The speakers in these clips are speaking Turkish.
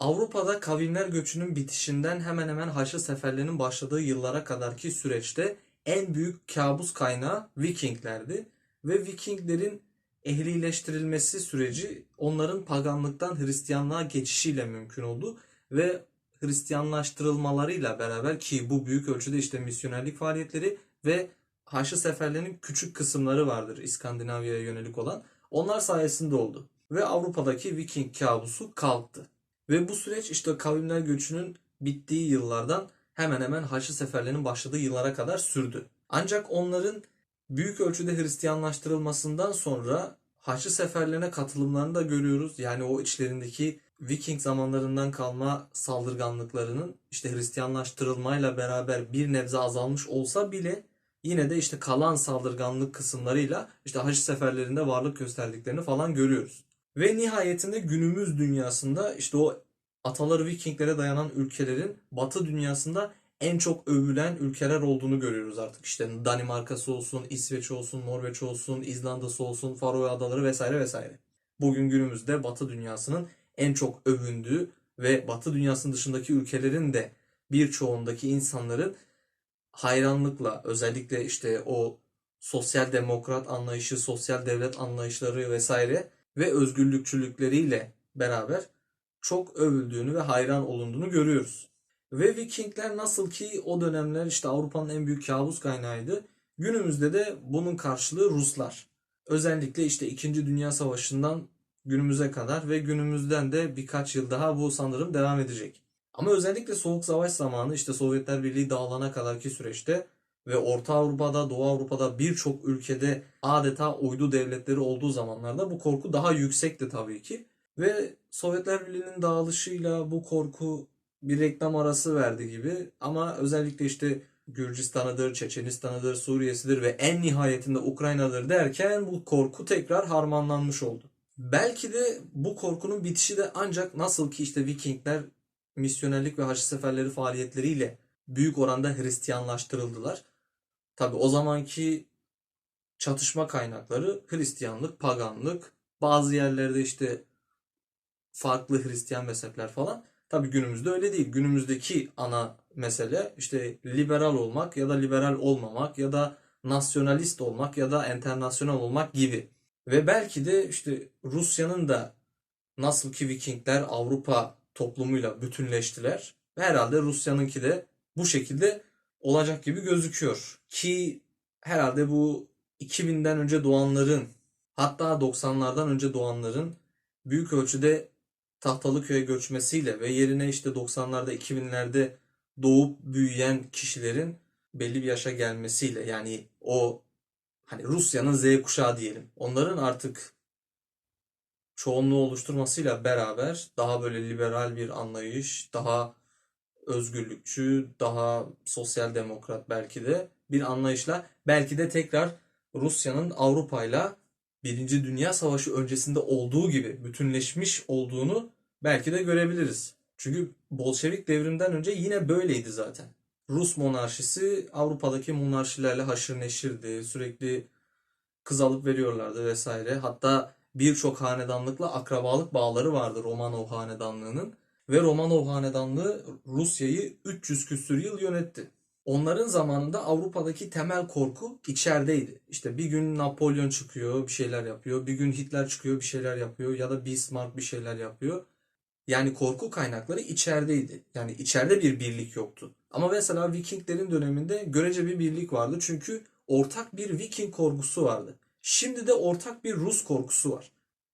Avrupa'da kavimler göçünün bitişinden hemen hemen Haçlı seferlerinin başladığı yıllara kadarki süreçte en büyük kabus kaynağı Vikinglerdi. Ve Vikinglerin ehlileştirilmesi süreci onların paganlıktan Hristiyanlığa geçişiyle mümkün oldu. Ve Hristiyanlaştırılmalarıyla beraber ki bu büyük ölçüde işte misyonerlik faaliyetleri ve Haçlı seferlerinin küçük kısımları vardır İskandinavya'ya yönelik olan. Onlar sayesinde oldu. Ve Avrupa'daki Viking kabusu kalktı. Ve bu süreç işte kavimler göçünün bittiği yıllardan hemen hemen Haçlı seferlerinin başladığı yıllara kadar sürdü. Ancak onların büyük ölçüde Hristiyanlaştırılmasından sonra Haçlı seferlerine katılımlarını da görüyoruz. Yani o içlerindeki Viking zamanlarından kalma saldırganlıklarının işte Hristiyanlaştırılmayla beraber bir nebze azalmış olsa bile yine de işte kalan saldırganlık kısımlarıyla işte Haçlı seferlerinde varlık gösterdiklerini falan görüyoruz. Ve nihayetinde günümüz dünyasında işte o ataları Vikinglere dayanan ülkelerin Batı dünyasında en çok övülen ülkeler olduğunu görüyoruz artık. İşte Danimarka'sı olsun, İsveç olsun, Norveç olsun, İzlanda'sı olsun, Faroe Adaları vesaire vesaire. Bugün günümüzde Batı dünyasının en çok övündüğü ve Batı dünyasının dışındaki ülkelerin de birçoğundaki insanların hayranlıkla özellikle işte o sosyal demokrat anlayışı, sosyal devlet anlayışları vesaire ve özgürlükçülükleriyle beraber çok övüldüğünü ve hayran olunduğunu görüyoruz. Ve Vikingler nasıl ki o dönemler işte Avrupa'nın en büyük kabus kaynağıydı. Günümüzde de bunun karşılığı Ruslar. Özellikle işte 2. Dünya Savaşı'ndan günümüze kadar ve günümüzden de birkaç yıl daha bu sanırım devam edecek. Ama özellikle Soğuk Savaş zamanı işte Sovyetler Birliği dağılana kadarki süreçte ve Orta Avrupa'da, Doğu Avrupa'da birçok ülkede adeta uydu devletleri olduğu zamanlarda bu korku daha yüksekti tabii ki. Ve Sovyetler Birliği'nin dağılışıyla bu korku bir reklam arası verdi gibi ama özellikle işte Gürcistan'ıdır, Çeçenistan'ıdır, Suriye'sidir ve en nihayetinde Ukrayna'dır derken bu korku tekrar harmanlanmış oldu. Belki de bu korkunun bitişi de ancak nasıl ki işte Vikingler misyonerlik ve haçlı seferleri faaliyetleriyle büyük oranda Hristiyanlaştırıldılar. Tabi o zamanki çatışma kaynakları Hristiyanlık, paganlık, bazı yerlerde işte farklı Hristiyan mezhepler falan. Tabi günümüzde öyle değil. Günümüzdeki ana mesele işte liberal olmak ya da liberal olmamak ya da nasyonalist olmak ya da enternasyonal olmak gibi. Ve belki de işte Rusya'nın da nasıl ki Vikingler Avrupa toplumuyla bütünleştiler. Herhalde Rusya'nınki de bu şekilde olacak gibi gözüküyor. Ki herhalde bu 2000'den önce doğanların hatta 90'lardan önce doğanların büyük ölçüde Tahtalıköy'e göçmesiyle ve yerine işte 90'larda 2000'lerde doğup büyüyen kişilerin belli bir yaşa gelmesiyle yani o hani Rusya'nın Z kuşağı diyelim. Onların artık çoğunluğu oluşturmasıyla beraber daha böyle liberal bir anlayış, daha özgürlükçü, daha sosyal demokrat belki de bir anlayışla belki de tekrar Rusya'nın Avrupa'yla Birinci Dünya Savaşı öncesinde olduğu gibi bütünleşmiş olduğunu belki de görebiliriz. Çünkü Bolşevik devrimden önce yine böyleydi zaten. Rus monarşisi Avrupa'daki monarşilerle haşır neşirdi. Sürekli kız alıp veriyorlardı vesaire. Hatta birçok hanedanlıkla akrabalık bağları vardı Romanov hanedanlığının. Ve Romanov hanedanlığı Rusya'yı 300 küsür yıl yönetti. Onların zamanında Avrupa'daki temel korku içerideydi. İşte bir gün Napolyon çıkıyor, bir şeyler yapıyor. Bir gün Hitler çıkıyor, bir şeyler yapıyor. Ya da Bismarck bir şeyler yapıyor. Yani korku kaynakları içerideydi. Yani içeride bir birlik yoktu. Ama mesela Vikinglerin döneminde görece bir birlik vardı. Çünkü ortak bir Viking korkusu vardı. Şimdi de ortak bir Rus korkusu var.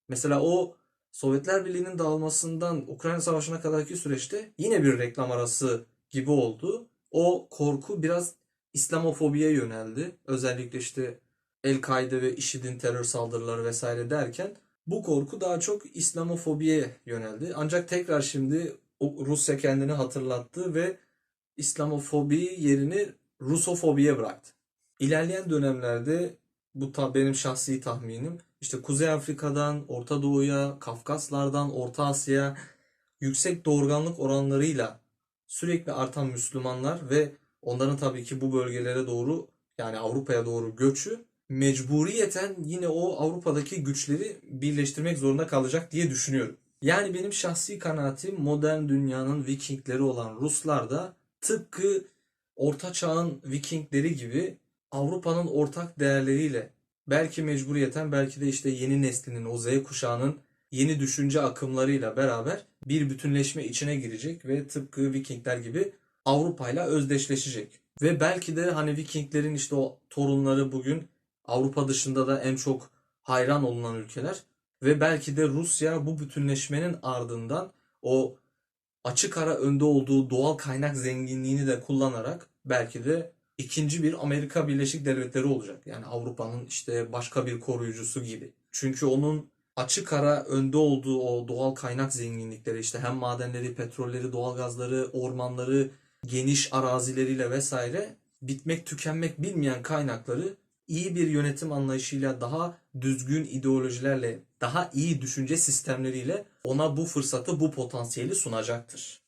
Mesela o Sovyetler Birliği'nin dağılmasından Ukrayna Savaşı'na kadarki süreçte yine bir reklam arası gibi oldu. O korku biraz İslamofobiye yöneldi. Özellikle işte El-Kaide ve IŞİD'in terör saldırıları vesaire derken bu korku daha çok İslamofobiye yöneldi. Ancak tekrar şimdi Rusya kendini hatırlattı ve İslamofobi yerini Rusofobiye bıraktı. İlerleyen dönemlerde bu ta benim şahsi tahminim işte Kuzey Afrika'dan Orta Doğu'ya, Kafkaslardan Orta Asya'ya yüksek doğurganlık oranlarıyla sürekli artan Müslümanlar ve onların tabii ki bu bölgelere doğru yani Avrupa'ya doğru göçü mecburiyeten yine o Avrupa'daki güçleri birleştirmek zorunda kalacak diye düşünüyorum. Yani benim şahsi kanaatim modern dünyanın Vikingleri olan Ruslar da tıpkı Orta Çağ'ın Vikingleri gibi Avrupa'nın ortak değerleriyle belki mecburiyeten belki de işte yeni neslinin o Z kuşağının yeni düşünce akımlarıyla beraber bir bütünleşme içine girecek ve tıpkı Vikingler gibi Avrupa'yla özdeşleşecek. Ve belki de hani Vikinglerin işte o torunları bugün Avrupa dışında da en çok hayran olunan ülkeler ve belki de Rusya bu bütünleşmenin ardından o açık ara önde olduğu doğal kaynak zenginliğini de kullanarak belki de ikinci bir Amerika Birleşik Devletleri olacak. Yani Avrupa'nın işte başka bir koruyucusu gibi. Çünkü onun açık ara önde olduğu o doğal kaynak zenginlikleri işte hem madenleri, petrolleri, doğalgazları, ormanları, geniş arazileriyle vesaire bitmek tükenmek bilmeyen kaynakları iyi bir yönetim anlayışıyla daha düzgün ideolojilerle daha iyi düşünce sistemleriyle ona bu fırsatı bu potansiyeli sunacaktır.